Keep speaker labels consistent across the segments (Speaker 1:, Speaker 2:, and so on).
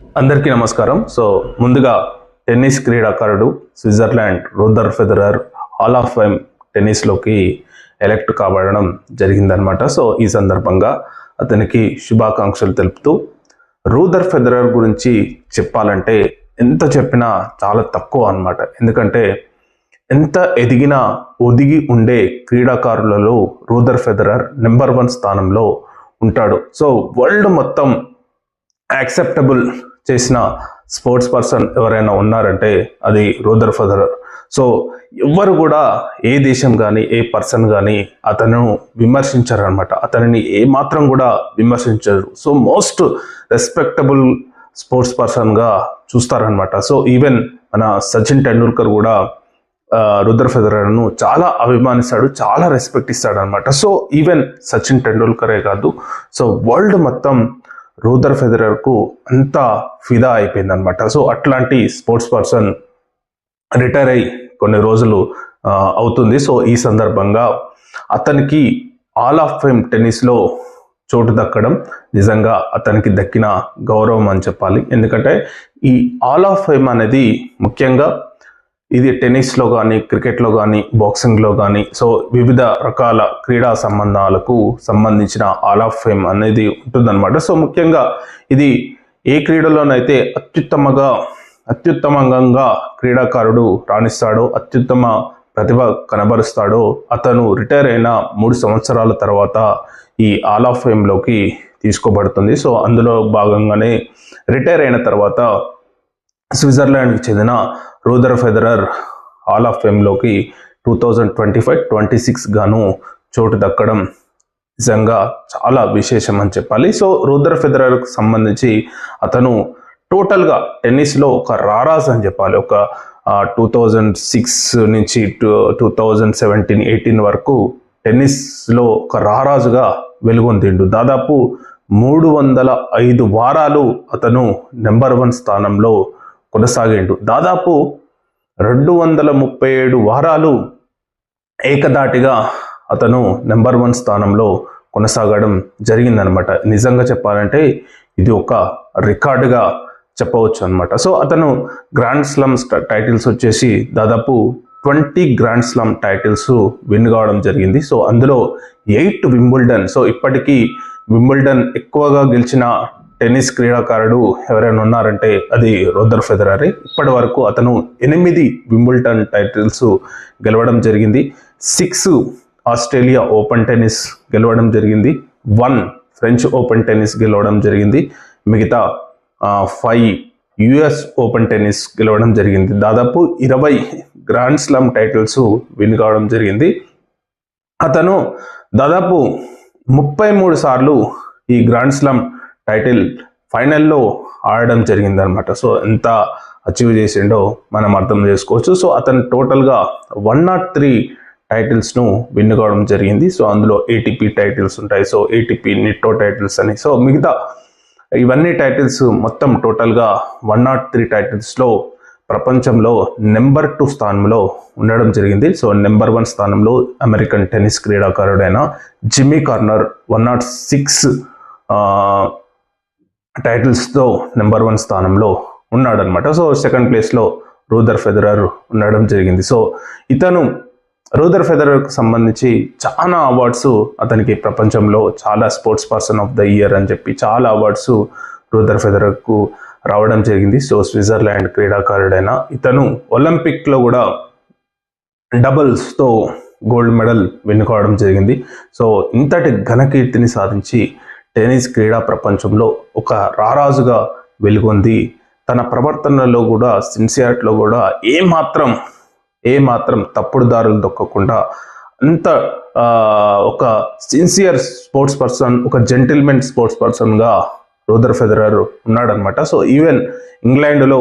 Speaker 1: అందరికీ నమస్కారం. సో ముందుగా టెన్నిస్ క్రీడాకారుడు Switzerland Roger Federer hall of fame టెన్నిస్లోకి elect కాబడడం జరిగిందనమాట సో ఈ సందర్భంగా అతనికి శుభాకాంక్షలు తెలుపుతూ రూదర్ ఫెదరర్ గురించి చెప్పాలంటే ఎంత చెప్పినా చాలా తక్కువ అనమాట ఎందుకంటే ఎంత ఎదిగినా ఒదిగి ఉండే క్రీడాకారులలో రూదర్ ఫెదరర్ నెంబర్ వన్ స్థానంలో ఉంటాడు. సో వరల్డ్ మొత్తం యాక్సెప్టబుల్ చేసిన స్పోర్ట్స్ పర్సన్ ఎవరైనా ఉన్నారంటే అది రూదర్ ఫెదరర్ సో ఎవ్వరు కూడా ఏ దేశం కానీ ఏ పర్సన్ కానీ అతను విమర్శించారనమాట అతనిని ఏ మాత్రం కూడా విమర్శించరు. సో మోస్ట్ రెస్పెక్టబుల్ స్పోర్ట్స్ పర్సన్గా చూస్తారనమాట సో ఈవెన్ మన సచిన్ టెండూల్కర్ కూడా రుద్ర ఫెదరర్ను చాలా అభిమానిస్తాడు చాలా రెస్పెక్ట్ ఇస్తాడు అనమాట సో ఈవెన్ సచిన్ టెండూల్కరే కాదు. సో వరల్డ్ మొత్తం రూదర్ ఫెదరర్కు అంతా ఫిదా అయిపోయింది అనమాట సో అట్లాంటి స్పోర్ట్స్ పర్సన్ రిటైర్ అయి కొన్ని రోజులు అవుతుంది. సో ఈ సందర్భంగా అతనికి ఆల్ ఆఫ్ ఫేమ్ టెన్నిస్లో చోటు దక్కడం నిజంగా అతనికి దక్కిన గౌరవం అని చెప్పాలి. ఎందుకంటే ఈ ఆల్ ఆఫ్ ఫేమ్ అనేది ముఖ్యంగా ఇది టెన్నిస్లో కానీ క్రికెట్లో కానీ బాక్సింగ్లో కానీ సో వివిధ రకాల క్రీడా సంబంధాలకు సంబంధించిన ఆల్ ఆఫ్ ఫేమ్ అనేది ఉంటుందన్నమాట. సో ముఖ్యంగా ఇది ఏ క్రీడలోనైతే అత్యుత్తమగా అత్యుత్తమంగా క్రీడాకారుడు రాణిస్తాడో అత్యుత్తమ ప్రతిభ కనబరుస్తాడో అతను రిటైర్ అయిన మూడు సంవత్సరాల తర్వాత ఈ ఆల్ ఆఫ్ ఫేమ్లోకి తీసుకోబడుతుంది. సో అందులో భాగంగానే రిటైర్ అయిన తర్వాత స్విట్జర్లాండ్కి చెందిన Roger Federer hall of ఫేమ్లోకి two thousand twenty five twenty six గాను చోటు దక్కడం నిజంగా చాలా విశేషం అని చెప్పాలి. సో రూదర్ ఫెదరర్కు సంబంధించి అతను టోటల్గా టెన్నిస్లో ఒక రారాజ్ అని చెప్పాలి. ఒక టూ థౌజండ్ సిక్స్ నుంచి two two thousand seventeen eighteen వరకు టెన్నిస్లో ఒక రారాజుగా వెలుగొందిండు. దాదాపు మూడు వందల ఐదు వారాలు అతను నెంబర్ వన్ స్థానంలో కొనసాగిండు. దాదాపు రెండు వందల ముప్పై ఏడు వారాలు ఏకదాటిగా అతను నెంబర్ వన్ స్థానంలో కొనసాగడం జరిగిందనమాట. నిజంగా చెప్పాలంటే ఇది ఒక రికార్డుగా చెప్పవచ్చు అనమాట. సో అతను గ్రాండ్ స్లమ్స్ టైటిల్స్ వచ్చేసి దాదాపు twenty grand slam titles win కావడం జరిగింది. సో అందులో ఎయిట్ వింబుల్డన్. సో ఇప్పటికీ వింబుల్డన్ ఎక్కువగా గెలిచిన టెన్నిస్ క్రీడాకారుడు ఎవరైనా ఉన్నారంటే అది రోదర్ ఫెదరారే ఇప్పటి వరకు అతను ఎనిమిది వింబుల్టన్ టైటిల్స్ గెలవడం జరిగింది. సిక్స్ ఆస్ట్రేలియా ఓపెన్ టెన్నిస్ గెలవడం జరిగింది. వన్ ఫ్రెంచ్ ఓపెన్ టెన్నిస్ గెలవడం జరిగింది. మిగతా ఫైవ్ యుఎస్ ఓపెన్ టెన్నిస్ గెలవడం జరిగింది. దాదాపు ఇరవై గ్రాండ్ స్లామ్ టైటిల్స్ విన్ కావడం జరిగింది. అతను దాదాపు ముప్పై మూడు సార్లు ఈ గ్రాండ్ స్లామ్ టైటిల్ ఫైనల్లో ఆడడం జరిగిందనమాట సో ఎంత అచీవ్ చేసిండో మనం అర్థం చేసుకోవచ్చు. సో అతను టోటల్గా వన్ నాట్ త్రీ టైటిల్స్ను విన్ కావడం జరిగింది. సో అందులో ఏటీపీ టైటిల్స్ ఉంటాయి. సో ఏటీపీ నిట్టో టైటిల్స్ అని. సో మిగతా ఇవన్నీ టైటిల్స్ మొత్తం టోటల్గా వన్ నాట్ త్రీ టైటిల్స్లో ప్రపంచంలో నెంబర్ టూ స్థానంలో ఉండడం జరిగింది. సో నెంబర్ వన్ స్థానంలో American tennis క్రీడాకారుడైన Jimmy Connors one naught six టైటిల్స్తో number one స్థానంలో ఉన్నాడనమాట సో సెకండ్ ప్లేస్లో రూదర్ ఫెదరర్ ఉండడం జరిగింది. సో ఇతను రూదర్ ఫెదరర్కు సంబంధించి చాలా అవార్డ్స్ అతనికి ప్రపంచంలో చాలా sports person of the year అని చెప్పి చాలా అవార్డ్స్ రూదర్ ఫెదరర్కు రావడం జరిగింది. సో స్విట్జర్లాండ్ క్రీడాకారుడైన ఇతను ఒలింపిక్లో కూడా డబుల్స్తో గోల్డ్ మెడల్ వెన్నుకోవడం జరిగింది. సో ఇంతటి ఘనకీర్తిని సాధించి టెన్నిస్ క్రీడా ప్రపంచంలో ఒక రారాజుగా వెలుగొంది. తన ప్రవర్తనలో కూడా సిన్సియారిటీలో కూడా ఏమాత్రం ఏమాత్రం ఏ మాత్రం తప్పుడు దారులు దొక్కకుండా అంత ఒక సిన్సియర్ స్పోర్ట్స్ పర్సన్ ఒక జెంటిల్మెన్ స్పోర్ట్స్ పర్సన్గా రూదర్ ఫెదరర్ ఉన్నాడనమాట సో ఈవెన్ ఇంగ్లాండ్లో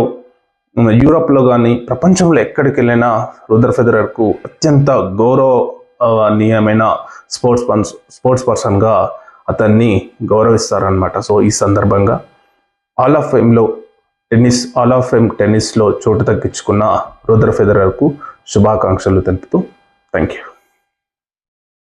Speaker 1: యూరప్లో యూరోప్లో కానీ ప్రపంచంలో ఎక్కడికి వెళ్ళినా రూదర్ ఫెదరర్కు అత్యంత గౌరవనీయమైన స్పోర్ట్స్ పర్స్ స్పోర్ట్స్ పర్సన్గా అతన్ని గౌరవిస్తారనమాట సో ఈ సందర్భంగా ఆల్ ఆఫ్ ఫేమ్లో టెన్నిస్ ఆల్ ఆఫ్ ఫేమ్ టెన్నిస్లో చోటు తగ్గించుకున్న రూదర్ ఫెదరర్కు శుభాకాంక్షలు తెలుపుతూ థ్యాంక్ యూ